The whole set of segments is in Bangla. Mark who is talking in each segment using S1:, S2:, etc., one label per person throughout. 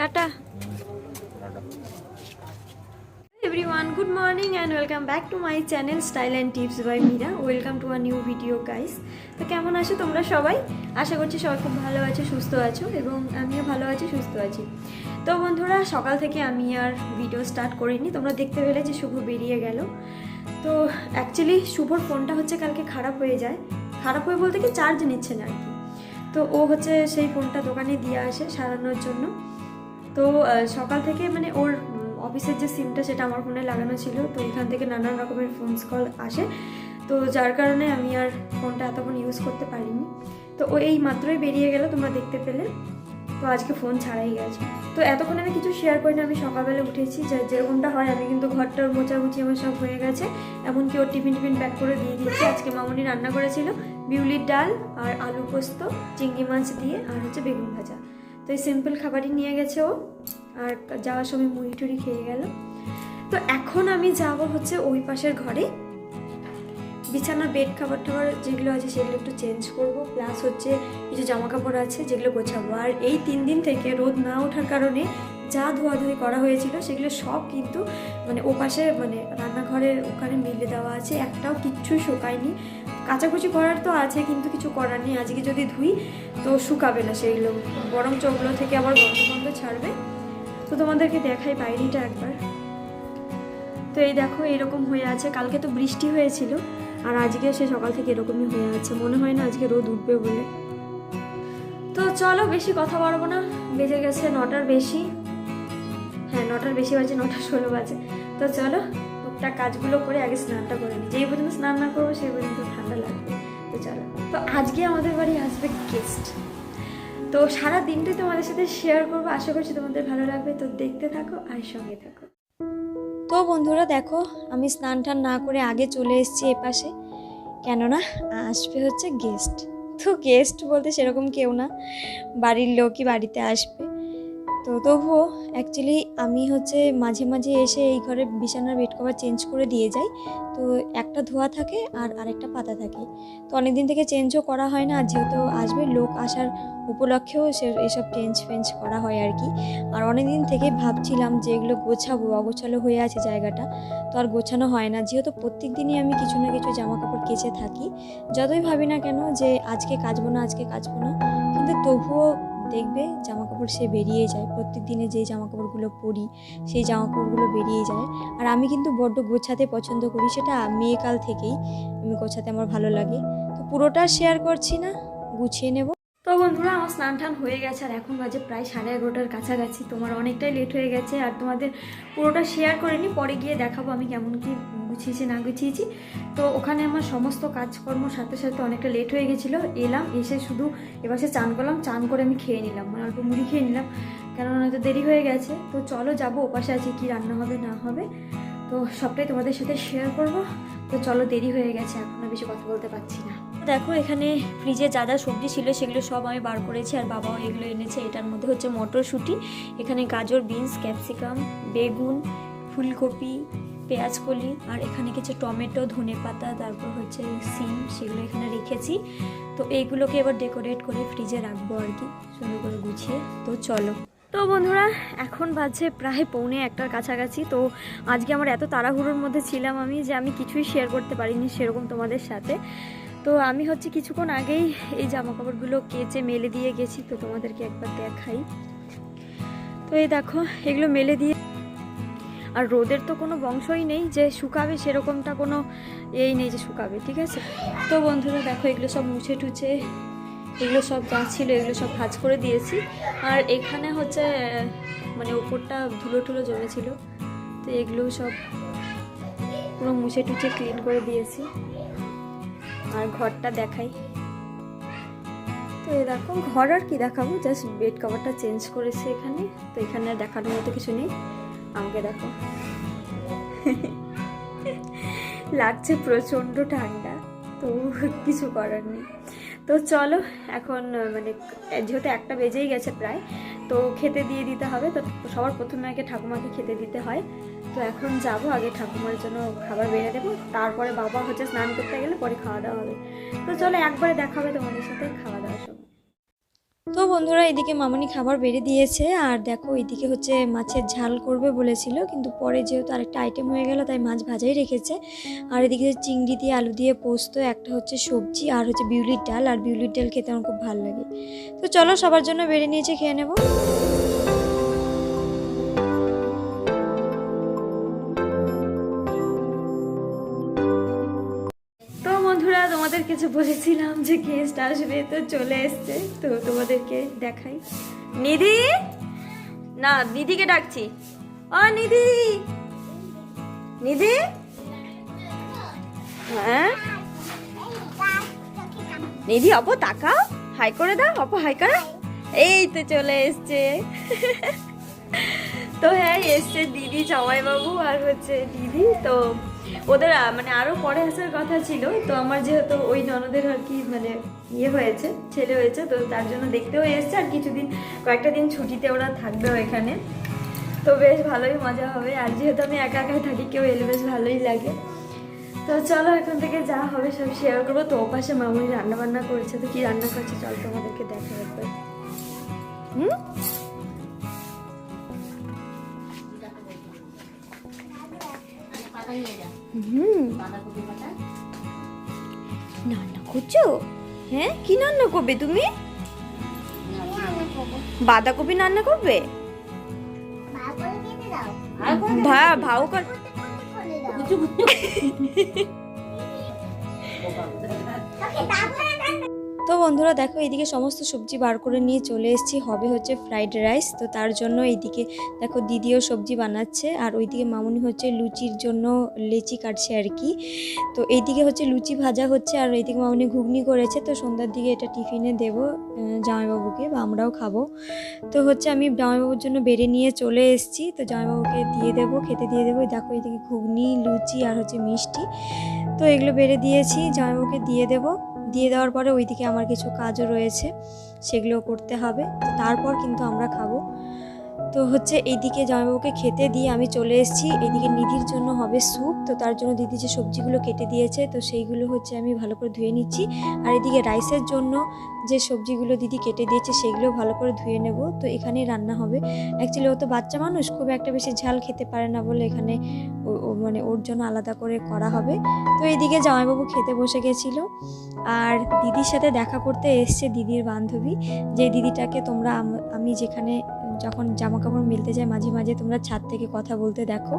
S1: Tata. Everyone good morning and welcome back to my channel style and tips by Meera welcome to a new video guys তো কেমন আছো তোমরা সবাই? আশা করছি সবাই খুব ভালো আছো, সুস্থ আছো এবং আমিও ভালো আছি, সুস্থ আছি। তো বন্ধুরা, সকাল থেকে আমি আর ভিডিও স্টার্ট করিনি। তোমরা দেখতে পেলে যে শুভ বেরিয়ে গেল। তো অ্যাকচুয়ালি শুভর ফোনটা হচ্ছে কালকে খারাপ হয়ে যায়। খারাপ হয়ে বলতে কি চার্জ নিচ্ছে না আর কি। তো ও হচ্ছে সেই ফোনটা দোকানে দিয়ে আসে সারানোর জন্য। তো সকাল থেকে মানে ওর অফিসের যে সিমটা সেটা আমার ফোনে লাগানো ছিল, তো এখান থেকে নানান রকমের ফোনস কল আসে। তো যার কারণে আমি আর ফোনটা এতক্ষণ ইউজ করতে পারিনি। তো ও এই মাত্রই বেরিয়ে গেল, তোমরা দেখতে পেলে। তো আজকে ফোন ছাড়াই গেছে। তো এতক্ষণ আমি কিছু শেয়ার করি না আমি সকালবেলা উঠেছি। যে, যেরকমটা হয়, আমি কিন্তু ঘরটার মোচামুচি আমার সব হয়ে গেছে। এমনকি ওর টিফিন টিফিন প্যাক করে দিয়ে দিয়েছি। আজকে মামনি রান্না করেছিল বিউলির ডাল আর আলু পোস্ত, চিংড়ি মাছ দিয়ে আর হচ্ছে বেগুন ভাজা। তো এই সিম্পল খাবারই নিয়ে গেছে ও। আর যাওয়ার সময় মুড়ি টুড়ি খেয়ে গেল। তো এখন আমি যাব হচ্ছে ওই পাশের ঘরে। বিছানার বেড খাবার টাবার যেগুলো আছে সেগুলো একটু চেঞ্জ করব। প্লাস হচ্ছে কিছু জামা কাপড় আছে যেগুলো গোছাবো। আর এই তিন দিন থেকে রোদ না ওঠার কারণে যা ধোয়াধুয়ি করা হয়েছিল সেগুলো সব কিন্তু মানে ও পাশে মানে রান্নাঘরের ওখানে মিলে দেওয়া আছে। একটাও কিচ্ছু শুকায়নি। কাচাকুচি করার তো আছে, কিন্তু কিছু করার নেই। আজকে যদি ধুই, তো শুকাবে না সেইগুলো বরং চোখগুলো থেকে আবার গন্ধ গন্ধ ছাড়বে। তো তোমাদেরকে দেখাই বাইরেটা একবার। তো এই দেখো, এরকম হয়ে আছে। কালকে তো বৃষ্টি হয়েছিল, আর আজকে সে সকাল থেকে এরকমই হয়ে আছে। মনে হয় না আজকে রোদ উঠবে বলে। তো চলো, বেশি কথা বাড়বো না। বেজে গেছে নটার বেশি। হ্যাঁ নটার বেশি বাজে, নটা ষোলো বাজে। তো চলো টুকটাক কাজগুলো করে আগে স্নানটা করে নিই। যেই পর্যন্ত স্নান না করব, সেই পর্যন্ত ঠান্ডা লাগবে। তো চলো। তো আজকে আমাদের বাড়ি আসবে গেস্ট তো সারা দিনটাই তোমাদের সাথে শেয়ার করব। আশা করছি তোমাদের ভালো লাগবে। তো দেখতে থাকো আর সঙ্গে থাকো। তো বন্ধুরা, দেখো, আমি স্নান টান না করে আগে চলে এসেছি এপাশে কেননা, আসবে হচ্ছে গেস্ট তো গেস্ট বলতে সেরকম কেউ না। বাড়ির লোকই বাড়িতে আসবে। তো তবুও অ্যাকচুয়ালি আমি হচ্ছে মাঝে মাঝে এসে এই ঘরে বিছানার বেড কভার চেঞ্জ করে দিয়ে যাই। তো একটা ধোয়া থাকে আর আরেকটা পাতা থাকে। তো অনেক দিন থেকে চেঞ্জও করা হয় না, আর যেহেতু আসবে, লোক আসার উপলক্ষেও সে, এসব চেঞ্জ ফেঞ্জ করা হয় আর কি। আর অনেক দিন থেকে ভাবছিলাম যে এগুলো গোছাবো, অগোছালো হয়ে আছে জায়গাটা। তো আর গোছানো হয় না। যেহেতু প্রত্যেক দিনই আমি কিছু না কিছু জামা কাপড় কেচে থাকি। যতই ভাবি না কেন যে আজকে কাচবো না, আজকে কাচবো না, কিন্তু তবুও দেখবে জামা কাপড় সে বেরিয়ে যায়। প্রত্যেক দিনে যেই জামা কাপড়গুলো পরি, সেই জামা কাপড়গুলো বেরিয়ে যায়। আর আমি কিন্তু বড্ড গোছাতে পছন্দ করি, সেটা মেয়েকাল থেকেই, আমি গোছাতে আমার ভালো লাগে। তো পুরোটা শেয়ার করছি না, গুছিয়ে নেব। তো বন্ধুরা, আমার স্নান টান হয়ে গেছে আর এখন বাজে প্রায় সাড়ে এগারোটার কাছাকাছি। তোমার অনেকটাই লেট হয়ে গেছে আর তোমাদের পুরোটা শেয়ার করিনি পরে গিয়ে দেখাবো আমি কেমন কি গুছিয়েছি, না গুছিয়েছি। তো ওখানে আমার সমস্ত কাজকর্ম সাথে সাথে অনেকটা লেট হয়ে গেছিল। এলাম, এসে শুধু এবার সে চান করলাম, চান করে আমি খেয়ে নিলাম। মানে অল্প মুড়ি খেয়ে নিলাম, কেননা হয়তো দেরি হয়ে গেছে। তো চলো যাব ওপাশে আছে, কি রান্না হবে, না হবে। তো সবটাই তোমাদের সাথে শেয়ার করব। তো চলো দেরি হয়ে গেছে, এখন বেশি কথা বলতে পারছি না। দেখো, এখানে ফ্রিজে যা যা সবজি ছিল সেগুলো সব আমি বার করেছি আর বাবাও এগুলো এনেছে। এটার মধ্যে হচ্ছে মটরশুঁটি, এখানে গাজর বিনস ক্যাপসিকাম বেগুন, ফুলকপি, পেঁয়াজকলি, আর এখানে কিছু টমেটো, ধনে পাতা, তারপর হচ্ছে সিম, সেগুলো এখানে রেখেছি। তো এইগুলোকে এবার ডেকোরেট করে ফ্রিজে রাখব আর কি, সুন্দর করে গুছিয়ে। তো চলো। তো বন্ধুরা, এখন বাজছে প্রায় পৌনে একটার কাছাকাছি। তো আজকে আমার এত তাড়াহুড়োর মধ্যে ছিলাম আমি যে আমি কিছুই শেয়ার করতে পারিনি সেরকম তোমাদের সাথে। তো আমি হচ্ছে কিছুক্ষণ আগেই এই জামা কাপড়গুলো কেচে মেলে দিয়ে গেছি, তো তোমাদেরকে একবার দেখাই। তো এই দেখো, এগুলো মেলে দিয়ে আর রোদের তো কোনো বংশই নেই, যে শুকাবে সেরকমটা কোনো এই নেই যে শুকাবে, ঠিক আছে? তো বন্ধুরা দেখো, এগুলো সব মুছে টুছে, এগুলো সব যা ছিল এগুলো সব ভাজ করে দিয়েছি। আর এখানে হচ্ছে মানে ওপরটা ধুলো টুলো জমেছিল, তো এগুলো সব পুরো মুছে টুছে ক্লিন করে দিয়েছি। আর ঘরটা দেখাই। তো এই দেখো ঘর আর কি দেখাবো? জাস্ট বেড কভারটা চেঞ্জ করেছে এখানে। তো এখানে দেখানোর মতো কিছু নেই। আমাকে দেখো। লাগছে প্রচণ্ড ঠান্ডা। তো কিছু করার নেই। তো চলো, এখন মানে যেহেতু একটা বেজেই গেছে প্রায়, তো খেতে দিয়ে দিতে হবে। তো সবার প্রথমে আগে ঠাকুমাকে খেতে দিতে হয়। তো এখন যাব, আগে ঠাকুমার জন্য খাবার বেড়ে দেবো তারপরে বাবা হচ্ছে স্নান করতে গেলে পরে খাওয়া দাওয়া হবে। তো চলো একবারে দেখা হবে তোমাদের সাথে খাওয়া দাওয়ার সময়। তো বন্ধুরা, এদিকে মামনি খাবার বেড়ে দিয়েছে, আর দেখো এদিকে হচ্ছে মাছের ঝাল করবে বলেছিল, কিন্তু পরে যেহেতু আরেকটা আইটেম হয়ে গেল, তাই মাছ ভাজাই রেখেছে। আর এদিকে চিংড়ি দিয়ে আলু দিয়ে পোস্ত, একটা হচ্ছে সবজি, আর হচ্ছে বিউলির ডাল, আর বিউলির ডাল খেতে আমার খুব ভালো লাগে। তো চলো সবার জন্য বেড়ে নিয়েছে, খেয়ে নেব। বন্ধুরা তোমাদের কিছু বলেছিলাম যে গেস্ট আসবে, তো চলে এসছে। তো তোমাদেরকে দেখাই। নিধি? না, নিধিকে ডাকছি। ও, নিধি! নিধি? হ্যাঁ? নিধি, অপো, তাকাও। হাই করে দাও, অপো, হাই করে। এই তো চলে এসছে। তো হ্যাঁ এসছে দিদি জামাইবাবু আর হচ্ছে দিদি, তো ওদের মানে আরও পরে আসার কথা ছিল, তো আমার যেহেতু ওই ননদের আর কি মানে ইয়ে হয়েছে, ছেলে হয়েছে, তো তার জন্য দেখতেও এসছে, আর কিছুদিন, কয়েকটা দিন ছুটিতে ওরা থাকবে এখানে তো বেশ ভালোই মজা হবে, আর যেহেতু আমি একা একাই থাকি, কেউ এলে বেশ ভালোই লাগে। তো চলো এখন থেকে যা হবে সব শেয়ার করব। তো ওপাশে মামুনি রান্না বান্না করেছে, তো কি রান্না করছে চল তোমাদেরকে দেখা একবার। হুম? হুম। রান্না করছ হ্যাঁ? কি রান্না করবে তুমি? বাঁধাকপি রান্না করবে? ভা ভাও কর তো বন্ধুরা দেখো, এইদিকে সমস্ত সবজি বার করে নিয়ে চলে এসেছি। হবে হচ্ছে ফ্রাইড রাইস। তো তার জন্য এইদিকে দেখো দিদিও সবজি বানাচ্ছে। আর ওইদিকে মামুনি হচ্ছে লুচির জন্য লেচি কাটছে আর কি। তো এইদিকে হচ্ছে লুচি ভাজা হচ্ছে আর এইদিকে মামুনি ঘুগনি করেছে। তো সন্ধ্যার দিকে এটা টিফিনে দেবো জামাইবাবুকে, বা আমরাও খাব। তো হচ্ছে আমি জামাইবাবুর জন্য বেড়ে নিয়ে চলে এসেছি। তো জামাইবাবুকে দিয়ে দেবো, খেতে দিয়ে দেবো। দেখো এইদিকে ঘুগনি, লুচি আর হচ্ছে মিষ্টি। তো এগুলো বেড়ে দিয়েছি, জামাইবাবুকে দিয়ে দেবো। দিয়ে দেওয়ার পরে ওইদিকে আমার কিছু কাজও রয়েছে, সেগুলো করতে হবে। তারপর কিন্তু আমরা খাব। তো হচ্ছে এইদিকে জামাইবাবুকে খেতে দিয়ে আমি চলে এসেছি। এইদিকে নিধির জন্য হবে স্যুপ, তো তার জন্য দিদি যে সবজিগুলো কেটে দিয়েছে, তো সেইগুলো হচ্ছে আমি ভালো করে ধুয়ে নিচ্ছি। আর এদিকে রাইসের জন্য যে সবজিগুলো দিদি কেটে দিয়েছে, সেগুলো ভালো করে ধুয়ে নেব। তো এখানেই রান্না হবে। অ্যাকচুয়ালি ও তো বাচ্চা মানুষ, খুব একটা বেশি ঝাল খেতে পারে না বলে এখানে মানে ওর জন্য আলাদা করে করা হবে। তো এইদিকে জামাইবাবু খেতে বসে গেছিল। আর দিদির সাথে দেখা করতে এসছে দিদির বান্ধবী। যে দিদিটাকে তোমরা আমি যেখানে যখন জামা কাপড় মিলতে যায় মাঝে মাঝে তোমরা ছাদ থেকে কথা বলতে দেখো।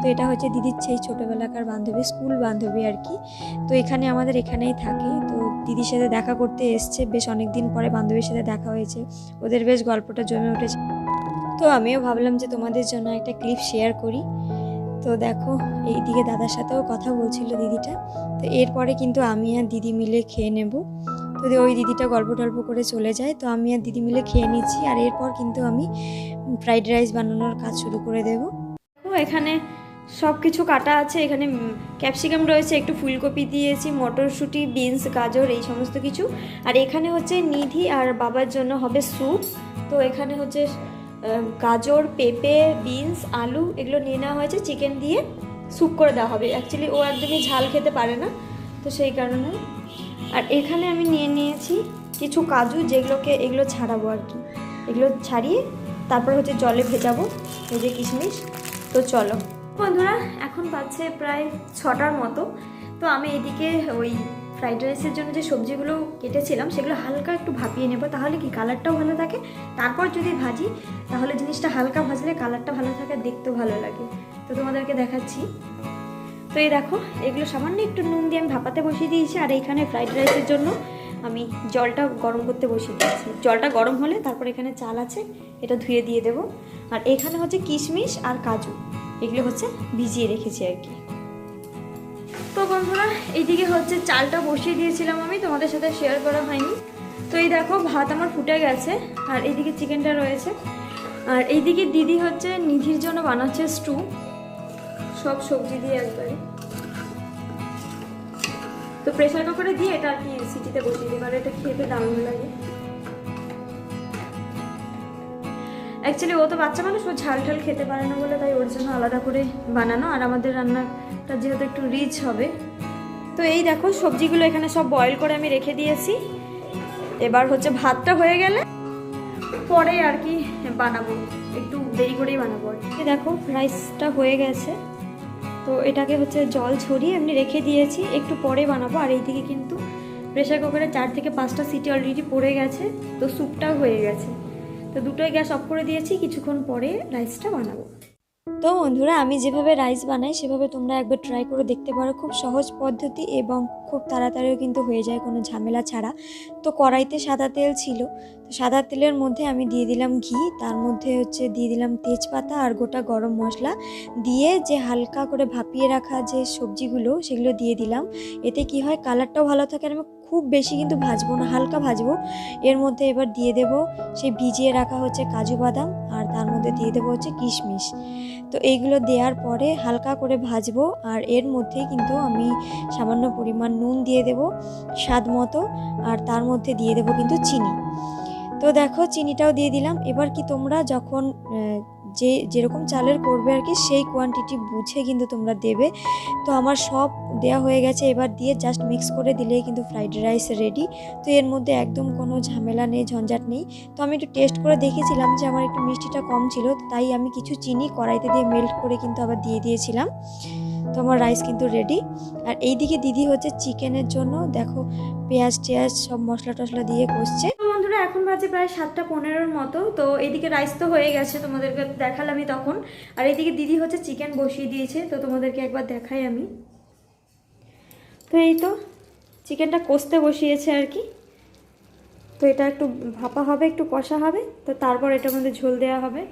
S1: তো এটা হচ্ছে দিদির সেই ছোটোবেলাকার বান্ধবী, স্কুল বান্ধবী আর কি। তো এখানে আমাদের এখানেই থাকে। তো দিদির সাথে দেখা করতে এসছে। বেশ অনেক দিন পরে বান্ধবীর সাথে দেখা হয়েছে। ওদের বেশ গল্পটা জমে উঠেছে। তো আমিও ভাবলাম যে তোমাদের জন্য একটা ক্লিপ শেয়ার করি। তো দেখো, এইদিকে দাদার সাথেও কথা বলছিল দিদিটা। তো এরপরে কিন্তু আমি আর দিদি মিলে খেয়ে নেব। দিয়ে ওই দিদিটা গল্প টল্প করে চলে যায়, তো আমি আর দিদি মিলে খেয়ে নিচ্ছি। আর এরপর কিন্তু আমি ফ্রাইড রাইস বানানোর কাজ শুরু করে দেব। ও, এখানে সব কিছু কাটা আছে। এখানে ক্যাপসিকাম রয়েছে, একটু ফুলকপি দিয়েছি, মটরশুঁটি, বিনস, গাজর, এই সমস্ত কিছু। আর এখানে হচ্ছে নিধি আর বাবার জন্য হবে স্যুপ। তো এখানে হচ্ছে গাজর, পেঁপে, বিনস, আলু এগুলো নিয়ে নেওয়া হয়েছে। চিকেন দিয়ে স্যুপ করে দেওয়া হবে। অ্যাকচুয়ালি ও একদমই ঝাল খেতে পারে না। তো সেই কারণে আর এখানে আমি নিয়ে নিয়েছি কিছু কাজু, যেগুলোকে এগুলো ছাড়াবো আর কি। এগুলো ছাড়িয়ে তারপর হচ্ছে জলে ভেজাবো, এই যে কিশমিশ। তো চলো। বন্ধুরা, এখন বাজছে প্রায় ছটার মতো। তো আমি এদিকে ওই ফ্রাইড রাইসের জন্য যে সবজিগুলো কেটেছিলাম, সেগুলো হালকা একটু ভাপিয়ে নেব। তাহলে কি কালারটাও ভালো থাকে? তারপর যদি ভাজি, তাহলে জিনিসটা হালকা ভাজলে কালারটা ভালো থাকে, দেখতেও ভালো লাগে। তো তোমাদেরকে দেখাচ্ছি। তো এই দেখো, এগুলো সামান্য একটু নুন দিয়ে আমি ভাপাতে বসিয়ে দিয়েছি, আর এইখানে ফ্রাইড রাইসের জন্য আমি জলটা গরম করতে বসিয়ে দিয়েছি। জলটা গরম হলে তারপর এখানে চাল আছে, এটা ধুয়ে দিয়ে দেবো। আর এখানে হচ্ছে কিশমিশ আর কাজু, এগুলো হচ্ছে ভিজিয়ে রেখেছি আর কি। তো বন্ধুরা, এইদিকে হচ্ছে চালটা বসিয়ে দিয়েছিলাম আমি, তোমাদের সাথে শেয়ার করা হয়নি। তো এই দেখো, ভাত আমার ফুটে গেছে, আর এইদিকে চিকেনটা রয়েছে। আর এইদিকে দিদি হচ্ছে নিধির জন্য বানাচ্ছে স্টু সব সবজি দিয়ে একবারে। তো প্রেশার কুকারে দিয়ে এটা আর কি সিটিতে বসিয়ে দিই, কারণ এটা খেতে দারুণ লাগে। অ্যাকচুয়ালি ও তো বাচ্চা মানুষ, ও ঝাল ঝাল খেতে পারে না বলে তাই ওর জন্য আলাদা করে বানানো। আর আমাদের রান্নাটা যেহেতু একটু রিচ হবে, তো এই দেখো সবজিগুলো এখানে সব বয়েল করে আমি রেখে দিয়েছি। এবার হচ্ছে ভাতটা হয়ে গেলে পরে আর কি বানাবো। একটু দেরি করেই বানাবো আর দেখো রাইসটা হয়ে গেছে। তো এটাকে হচ্ছে জল ছড়িয়ে এমনি রেখে দিয়েছি। একটু পরে বানাবো। আর এইদিকে কিন্তু প্রেশার কুকারে চার থেকে পাঁচটা সিটি অলরেডি পড়ে গেছে। তো স্যুপটাও হয়ে গেছে। তো দুটোই গ্যাস অফ করে দিয়েছি। কিছুক্ষণ পরে রাইসটা বানাবো। তো বন্ধুরা, আমি যেভাবে রাইস বানাই, সেভাবে তোমরা একবার ট্রাই করে দেখতে পারো। খুব সহজ পদ্ধতি এবং খুব তাড়াতাড়িও কিন্তু হয়ে যায়, কোনো ঝামেলা ছাড়া। তো কড়াইতে সাদা তেল ছিল। তো সাদা তেলের মধ্যে আমি দিয়ে দিলাম ঘি, তার মধ্যে হচ্ছে দিয়ে দিলাম তেজপাতা আর গোটা গরম মশলা। দিয়ে যে হালকা করে ভাপিয়ে রাখা যে সবজিগুলো, সেগুলো দিয়ে দিলাম। এতে কি হয়, কালারটাও ভালো থাকে আর আমি খুব বেশি কিন্তু ভাজবো না, হালকা ভাজবো। এর মধ্যে এবার দিয়ে দেব সেই ভিজিয়ে রাখা হচ্ছে কাজু বাদাম আর তার মধ্যে দিয়ে দেবো হচ্ছে কিশমিশ। তো এইগুলো দেওয়ার পরে হালকা করে ভাজবো আর এর মধ্যে কিন্তু আমি সামান্য পরিমাণ নুন দিয়ে দেব স্বাদ মতো আর তার মধ্যে দিয়ে দেব কিন্তু চিনি। তো দেখো, চিনিটাও দিয়ে দিলাম। এবার কি তোমরা যখন যে যেরকম চালের করবে আর কি, সেই কোয়ান্টিটি বুঝে কিন্তু তোমরা দেবে। তো আমার সব দেয়া হয়ে গেছে, এবার দিয়ে জাস্ট মিক্স করে দিলেই কিন্তু ফ্রাইড রাইস রেডি তো এর মধ্যে একদম কোনো ঝামেলা নেই, ঝঞ্ঝাট নেই। তো আমি একটু টেস্ট করে দেখেছিলাম যে আমার একটু মিষ্টিটা কম ছিল, তাই আমি কিছু চিনি কড়াইতে দিয়ে মেল্ট করে কিন্তু আবার দিয়ে দিয়েছিলাম। তো আমার রাইস কিন্তু রেডি আর এইদিকে দিদি হচ্ছে চিকেনের জন্য, দেখো পেঁয়াজ টেয়াজ সব মশলা টশলা দিয়ে কষছে। বন্ধুরা এখন বাজে প্রায় সাতটা পনেরোর মতো, তো এইদিকে রাইস তো হয়ে গেছে তোমাদেরকে দেখালামই তখন। আর এইদিকে দিদি হচ্ছে চিকেন বসিয়ে দিয়েছে, তো তোমাদেরকে একবার দেখাই আমি। তো এই তো চিকেনটা কষতে বসিয়েছে আর কি। তো এটা একটু ভাপা হবে, একটু কষা হবে, তো তারপর এটার মধ্যে ঝোল দেওয়া হবে।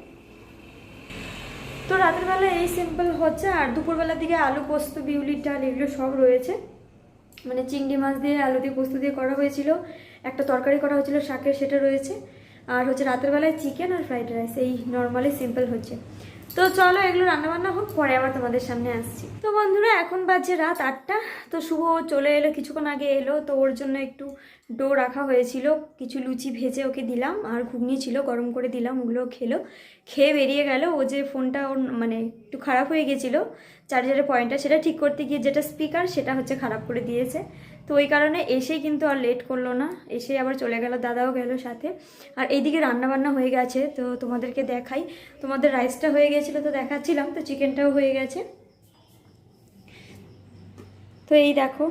S1: তো রাতের বেলা এই সিম্পল হচ্ছে, আর দুপুরবেলার দিকে আলু পোস্ত, বিউলির ডাল, এগুলো সব রয়েছে। মানে চিংড়ি মাছ দিয়ে, আলু দিয়ে, পোস্ত দিয়ে করা হয়েছিল। একটা তরকারি করা হয়েছিল, শাকের সেটা রয়েছে। আর হচ্ছে রাতের বেলায় চিকেন আর ফ্রাইড রাইস এই নর্মালি সিম্পল হচ্ছে। তো চলো এগুলো রান্নাবান্না হোক, পরে আবার তোমাদের সামনে আসছি। তো বন্ধুরা, এখন বাজে রাত আটটা, তো শুভ চলে এলো, কিছুক্ষণ আগে এলো, তো ওর জন্য একটু ডো রাখা হয়েছিল, কিছু লুচি ভেজে ওকে দিলাম, আর ঘুগনি ছিল, গরম করে দিলাম, ওগুলো খেলো। খেয়ে বেরিয়ে গেল, ও যে ফোনটা ওর মানে একটু খারাপ হয়ে গেছিল, চার্জারের পয়েন্টটা, সেটা ঠিক করতে গিয়ে যেটা স্পিকার সেটা হচ্ছে খারাপ করে দিয়েছে। তো ওই কারণে এসেই কিন্তু আর লেট করল না। এসে আবার চলে গেল, দাদাও গেল সাথে। আর এইদিকে রান্নাবান্না হয়ে গেছে, তো তোমাদেরকে দেখাই। তোমাদের রাইসটা হয়ে গেছিল তো দেখাচ্ছিলাম, তো চিকেনটাও হয়ে গেছে। তো এই দেখো,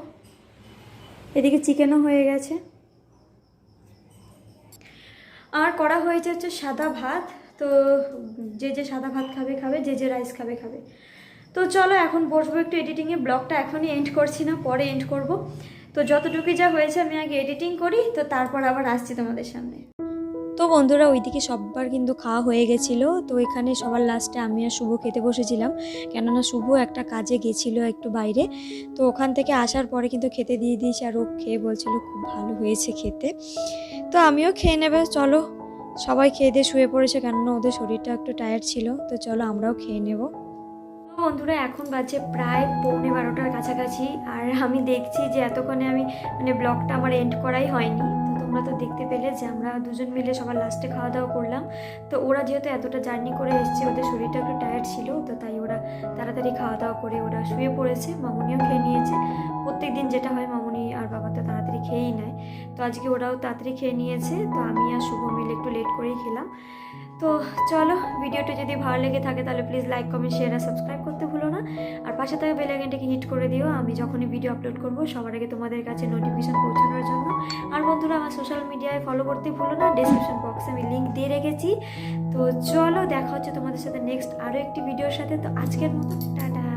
S1: এদিকে চিকেনও হয়ে গেছে। আর করা হয়েছে হচ্ছে সাদা ভাত, তো যে যে সাদা ভাত খাবে খাবে, যে যে রাইস খাবে খাবে। তো চলো এখন বসবো একটু এডিটিংয়ে ব্লগটা এখনই এন্ড করছি না, পরে এন্ড করব। তো যতটুকুই যা হয়েছে, আমি আগে এডিটিং করি, তো তারপর আবার আসছি তোমাদের সামনে। তো বন্ধুরা, ওইদিকে সববার কিন্তু খাওয়া হয়ে গেছিল, তো এখানে সবার লাস্টে আমি আর শুভ খেতে বসেছিলাম। কেননা শুভ একটা কাজে গেছিল একটু বাইরে, তো ওখান থেকে আসার পরে কিন্তু খেতে দিয়ে দিয়েছি, আর ও খেয়ে বলছিল খুব ভালো হয়েছে খেতে। তো আমিও খেয়ে নেবে, চলো। সবাই খেয়ে দিয়ে শুয়ে পড়েছে, কেননা ওদের শরীরটা একটু টায়ার্ড ছিল, তো চলো আমরাও খেয়ে নেব। বন্ধুরা, এখন বাজে প্রায় পৌনে বারোটার কাছাকাছি আর আমি দেখছি যে এতক্ষণে আমি মানে ব্লগটা আমার এন্ড করাই হয়নি। তো তোমরা তো দেখতে পেলে যে আমরা দুজন মিলে সবার লাস্টে খাওয়া দাওয়া করলাম। তো ওরা যেহেতু এতটা জার্নি করে এসছে, ওদের শরীরটা একটু টায়ার্ড ছিল, তো তাই ওরা তাড়াতাড়ি খাওয়া দাওয়া করে ওরা শুয়ে পড়েছে, মামুনিও খেয়ে নিয়েছে। প্রত্যেক দিন যেটা হয়, মামুনি আর বাবা তো তাড়াতাড়ি খেয়েই নেয়। তো আজকে ওরাও তাড়াতাড়ি খেয়ে নিয়েছে, তো আমি আর শুভ মিলে একটু লেট করেই খেলাম। তো চলো ভিডিওটা যদি ভালো লেগে থাকে তাহলে প্লিজ লাইক কমেন্ট শেয়ার আর সাবস্ক্রাইব করতে ভুলো না। আর পাশে থাকা বেল আইকনটাকে হিট করে দিও। আমি যখনই ভিডিও আপলোড করব, সবার আগে তোমাদের কাছে নোটিফিকেশন পৌঁছানোর জন্য। আর বন্ধুরা, আমার সোশ্যাল মিডিয়ায় ফলো করতে ভুলো না। ডিসক্রিপশন বক্সে আমি লিঙ্ক দিয়ে রেখেছি। তো চলো, দেখা হচ্ছে তোমাদের সাথে নেক্সট আরও একটি ভিডিওর সাথে। তো আজকের মতো টাটা।